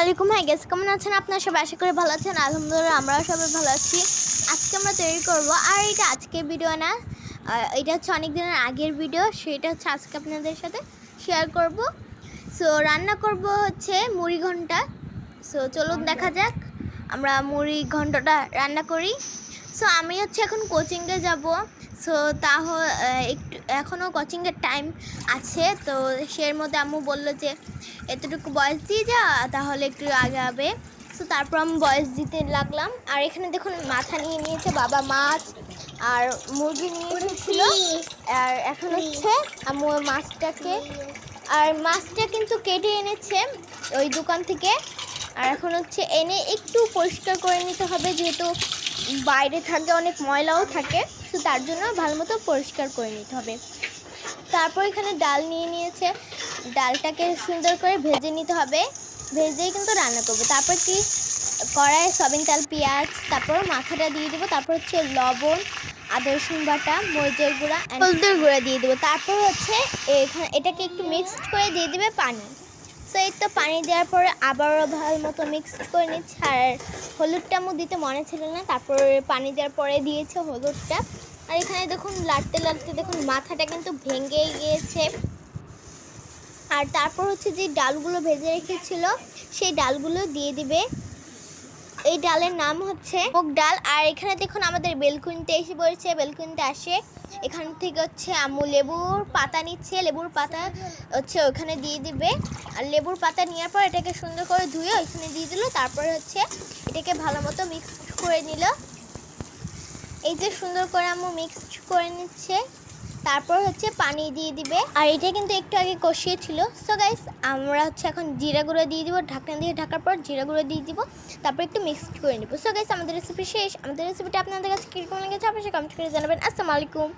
আলাইকুম। হ্যাঁ গেস কেমন আছেন আপনার? সবাই আশা করে ভালো আছেন। আলহামদুলিল্লাহ, আমরাও সবাই ভালো আছি। আজকে আমরা তৈরি করব, আর এটা আজকের ভিডিও না। এটা হচ্ছে অনেক দিনের আগের ভিডিও সেটা হচ্ছে আজকে আপনাদের সাথে শেয়ার করব। সো রান্না করব হচ্ছে মুড়ি ঘণ্টা। সো চলুন দেখা যাক। আমরা মুড়ি ঘন্টটা রান্না করি। সো আমি হচ্ছে এখন কোচিংয়ে যাব। সো তাহ একটু এখনও কোচিংয়ের টাইম আছে। তো সের মধ্যে আম্মু বলল যে, এতটুকু বয়স দিয়ে যা, তাহলে একটু আগে হবে সো তারপর আমি বয়স দিতে লাগলাম। আর এখানে দেখুন, মাথা নিয়ে নিয়েছে বাবা মাছ, আর মুরগি নিয়ে এসেছিল। আর এখন হচ্ছে আম্মু মাছটাকে, আর মাছটা কিন্তু কেটে এনেছে ওই দোকান থেকে। আর এখন হচ্ছে এনে একটু পরিষ্কার করে নিতে হবে, যেহেতু বাইরে থাকে অনেক ময়লাও থাকে, তো তার জন্য ভালো মতো পরিষ্কার করে নিতে হবে। তারপর এখানে ডাল নিয়ে নিয়েছে। ডালটাকে সুন্দর করে ভেজে নিতে হবে। ভেজেই কিন্তু রান্না করব। তারপর কি? কড়াই সবিন তেল, পেঁয়াজ, তারপর মাথাটা দিয়ে দেবো। তারপর হচ্ছে লবণ, আদা, রসুন বাটা, মরিচের গুঁড়া, and গুঁড়া দিয়ে দেবো। তারপর হচ্ছে এখানে এটাকে একটু মিক্সড করে দিয়ে দেবে পানি। সো এই তো পানি দেওয়ার পরে আবারও ভালো মতো মিক্স করে নিচ্ছে। আর হলুদটা মু দিতে মনে ছিল না, তারপর পানি দেওয়ার পরে দিয়েছে হলুদটা। আর এখানে দেখুন লাটতে লাটতে দেখুন, মাথাটা কিন্তু ভেঙে গিয়েছে। আর তারপর হচ্ছে যে ডালগুলো ভেজে রেখেছিল, সেই ডালগুলো দিয়ে দিবে। এই ডালের নাম হচ্ছে মুগ ডাল। আর এখানে দেখুন আমাদের বেলকুনিতে এসে পড়েছে, বেলকুনিতে আসে। এখান থেকে হচ্ছে আম্মু লেবুর পাতা নিচ্ছে, লেবুর পাতা হচ্ছে ওখানে দিয়ে দিবে। আর লেবুর পাতা নেওয়ার পর এটাকে সুন্দর করে ধুয়ে ওইখানে দিয়ে দিল, তারপরে হচ্ছে এটাকে ভালো মতো মিক্স করে নিল। এই যে সুন্দর করে আম্মু মিক্স করে নিচ্ছে। তারপর হচ্ছে পানি দিয়ে দিবে। আর এটা কিন্তু একটু আগে কষিয়েছিল। সো গাইস আমরা হচ্ছে এখন জিরা গুঁড়ো দিয়ে দিব, ঢাকনা দিয়ে ঢাকার পর জিরা গুঁড়ো দিয়ে দিব, তারপর একটু মিক্সড করে নেব। সো গাইস আমাদের রেসিপি শেষ। আমাদের রেসিপিটা আপনাদের কাছে কীরকম লেগেছে অবশ্যই কমেন্ট করে জানাবেন। আসসালামু আলাইকুম।